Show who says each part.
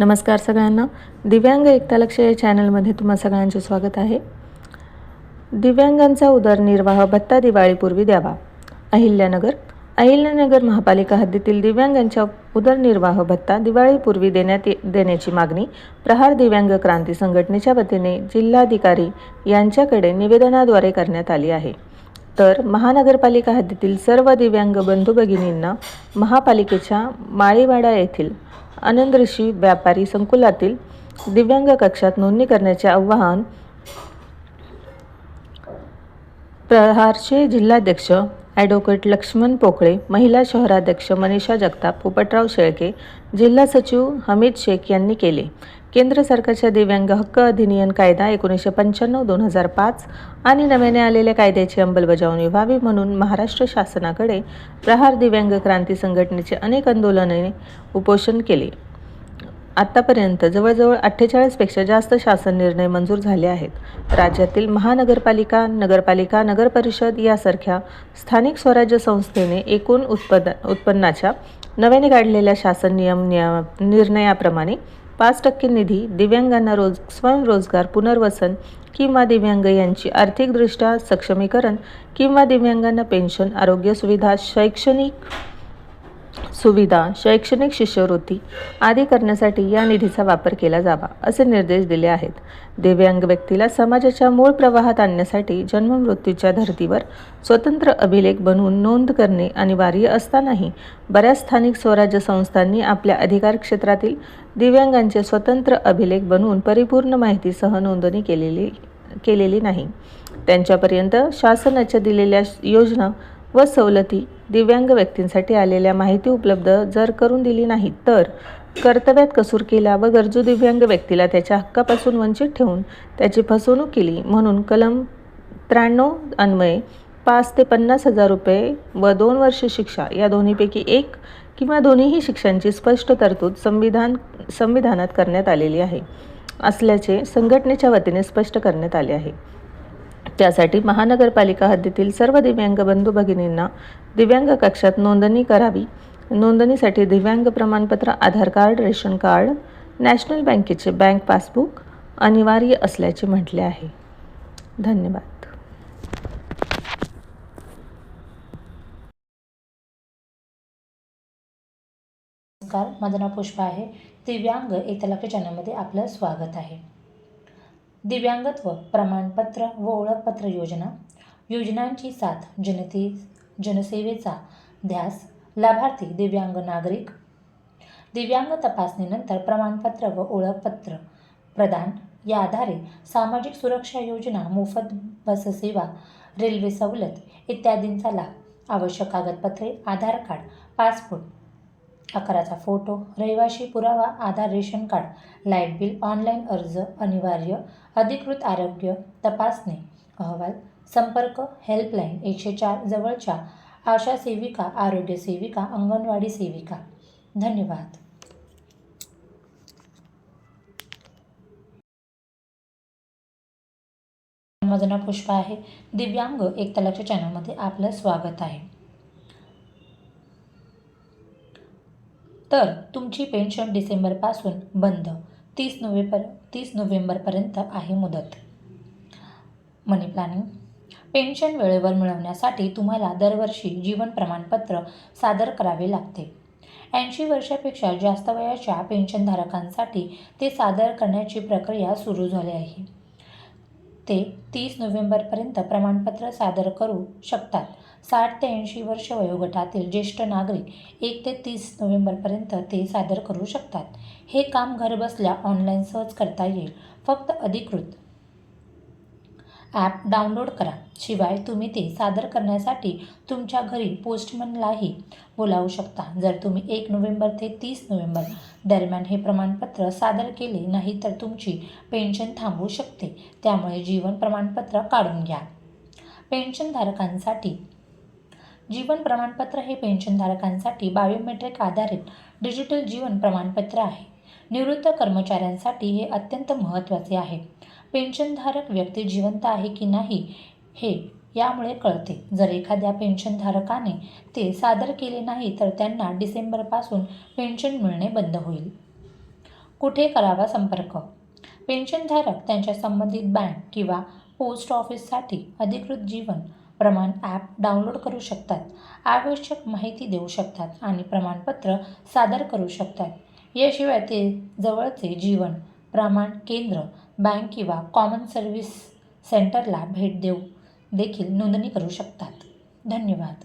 Speaker 1: नमस्कार सगळ्यांना. दिव्यांग एकता लक्ष या चॅनलमध्ये तुम्हा सगळ्यांचे स्वागत आहे. दिव्यांगांचा उदरनिर्वाह भत्ता दिवाळीपूर्वी द्यावा. अहिल्यानगर. अहिल्यानगर महापालिका हद्दीतील दिव्यांगांच्या उदरनिर्वाह भत्ता दिवाळीपूर्वी देण्यात देण्याची मागणी प्रहार दिव्यांग क्रांती संघटनेच्या वतीने जिल्हाधिकारी यांच्याकडे निवेदनाद्वारे करण्यात आली आहे. तर महानगरपालिका हद्दीतील सर्व दिव्यांग बंधू भगिनींना महापालिकेच्या माळीवाडा येथील आनंद ऋषी व्यापारी संकुलातील दिव्यांग कक्षात नोंदणी करण्याचे आवाहन प्रहारचे जिल्हाध्यक्ष ॲडव्होकेट लक्ष्मण पोकळे महिला शहराध्यक्ष मनीषा जगताप पोपटराव शेळके जिल्हा सचिव हमीद शेख यांनी केले. केंद्र सरकारच्या दिव्यांग हक्क अधिनियम कायदा एकोणीसशे पंच्याण्णव दोन हजार पाच आणि नव्याने आलेल्या कायद्याची अंमलबजावणी व्हावी म्हणून महाराष्ट्र शासनाकडे प्रहार दिव्यांग क्रांती संघटनेचे अनेक आंदोलने उपोषण केले. आत्तापर्यंत जवळजवळ अठ्ठेचाळीसपेक्षा जास्त शासन निर्णय मंजूर झाले आहेत. राज्यातील महानगरपालिका नगरपालिका नगरपरिषद यासारख्या स्थानिक स्वराज्य संस्थेने एकूण उत्पन्न उत्पन्नाच्या नव्याने काढलेल्या शासन नियम निया निर्णयाप्रमाणे पाच टक्के निधी दिव्यांगांना रोज स्वयंरोजगार पुनर्वसन किंवा दिव्यांग यांची आर्थिकदृष्ट्या सक्षमीकरण किंवा दिव्यांगांना पेन्शन आरोग्य सुविधा शैक्षणिक सुविधा शैक्षणिक शिष्यवृत्ती आदी करण्यासाठी या निधीचा वापर केला जावा असे निर्देश दिले आहेत. दिव्यांग व्यक्तीला समाजाच्या मूळ प्रवाहात आणण्यासाठी जन्ममृत्यूच्या धर्तीवर स्वतंत्र अभिलेख बनवून नोंद करणे अनिवार्य असतानाही बऱ्याच स्थानिक स्वराज्य संस्थांनी आपल्या अधिकार क्षेत्रातील दिव्यांगांचे स्वतंत्र अभिलेख बनवून परिपूर्ण माहितीसह नोंदणी केलेली केलेली नाही. त्यांच्यापर्यंत शासनाच्या दिलेल्या योजना व सवलती दिव्यांग व्यक्तींसाठी आलेल्या माहिती उपलब्ध जर करून दिली नाही तर कर्तव्यात कसूर केला व गरजू दिव्यांग व्यक्तीला त्याच्या हक्कापासून वंचित ठेवून त्याची फसवणूक केली म्हणून कलम त्र्याण्णव अन्वये पाच ते पन्नास हजार रुपये व दोन वर्ष शिक्षा या दोन्हीपैकी एक किंवा दोन्हीही शिक्षांची स्पष्ट तरतूद संविधान संविधानात करण्यात आलेली आहे. असल्याचे संघटनेच्या वतीने स्पष्ट करण्यात आले आहे. त्यासाठी महानगरपालिका हद्दीतील सर्व दिव्यांग बंधू भगिनींना दिव्यांग कक्षात नोंदणी करावी. नोंदणीसाठी दिव्यांग प्रमाणपत्र Aadhaar card ration card national बँकेचे बँक पासबुक अनिवार्य असल्याचे म्हटले आहे. धन्यवाद.
Speaker 2: नमस्कार माझं नाव पुष्पा आहे. दिव्यांग एकतलाख्य चॅनलमध्ये आपलं स्वागत आहे. दिव्यांगत्व प्रमाणपत्र व ओळखपत्र योजना योजनांची साथ जनते जनसेवेचा ध्यास लाभार्थी दिव्यांग नागरिक दिव्यांग तपासणीनंतर प्रमाणपत्र व ओळखपत्र प्रदान या आधारे सामाजिक सुरक्षा योजना मोफत बससेवा रेल्वे सवलत इत्यादींचा लाभ आवश्यक कागदपत्रे आधार कार्ड पासपोर्ट आकाराचा फोटो रहिवाशी पुरावा Aadhaar ration card light bill online अर्ज अनिवार्य अधिकृत आरोग्य तपासणी अहवाल संपर्क हेल्पलाईन एकशे चार जवळच्या आशा सेविका आरोग्य सेविका अंगणवाडी सेविका. धन्यवाद. माझं नाव पुष्पा आहे. दिव्यांग एकतलाच्या चॅनलमध्ये आपलं स्वागत आहे. तर तुमची पेन्शन डिसेंबरपासून बंद तीस नोव्हेंबर तीस नोव्हेंबरपर्यंत आहे मुदत. मनी प्लॅनिंग पेन्शन वेळेवर मिळवण्यासाठी तुम्हाला दरवर्षी जीवन प्रमाणपत्र सादर करावे लागते. ऐंशी वर्षापेक्षा जास्त वयाच्या पेन्शनधारकांसाठी ते सादर करण्याची प्रक्रिया सुरू झाली आहे. ते तीस नोव्हेंबरपर्यंत प्रमाणपत्र सादर करू शकतात. साठ ते ऐंशी वर्ष वयोगटातील ज्येष्ठ नागरिक एक ते तीस नोव्हेंबरपर्यंत ते सादर करू शकतात. हे काम घरबसल्या ऑनलाईन सहज करता येईल. फक्त अधिकृत ॲप डाउनलोड करा. शिवाय तुम्ही ते सादर करण्यासाठी तुमच्या घरी पोस्टमनलाही बोलावू शकता. जर तुम्ही एक नोव्हेंबर ते तीस नोव्हेंबर दरम्यान हे प्रमाणपत्र सादर केले नाही तर तुमची पेन्शन थांबू शकते. त्यामुळे जीवन प्रमाणपत्र काढून घ्या. पेन्शनधारकांसाठी जीवन प्रमाणपत्र हे पेन्शनधारकांसाठी बायोमेट्रिक आधारित डिजिटल जीवन प्रमाणपत्र आहे. निवृत्त कर्मचाऱ्यांसाठी हे अत्यंत महत्त्वाचे आहे. पेन्शनधारक व्यक्ती जिवंत आहे की नाही हे यामुळे कळते. जर एखाद्या पेन्शनधारकाने ते सादर केले नाही तर त्यांना डिसेंबरपासून पेन्शन मिळणे बंद होईल. कुठे करावा संपर्क? पेन्शनधारक त्यांच्या संबंधित बँक किंवा पोस्ट ऑफिससाठी अधिकृत जीवन प्रमाण ॲप डाउनलोड करू शकतात. आवश्यक माहिती देऊ शकतात आणि प्रमाणपत्र सादर करू शकतात. याशिवाय ते जवळचे जीवन प्रमाण केंद्र बँक किंवा कॉमन सर्व्हिस सेंटरला भेट देऊ देखील नोंदणी करू शकतात. धन्यवाद.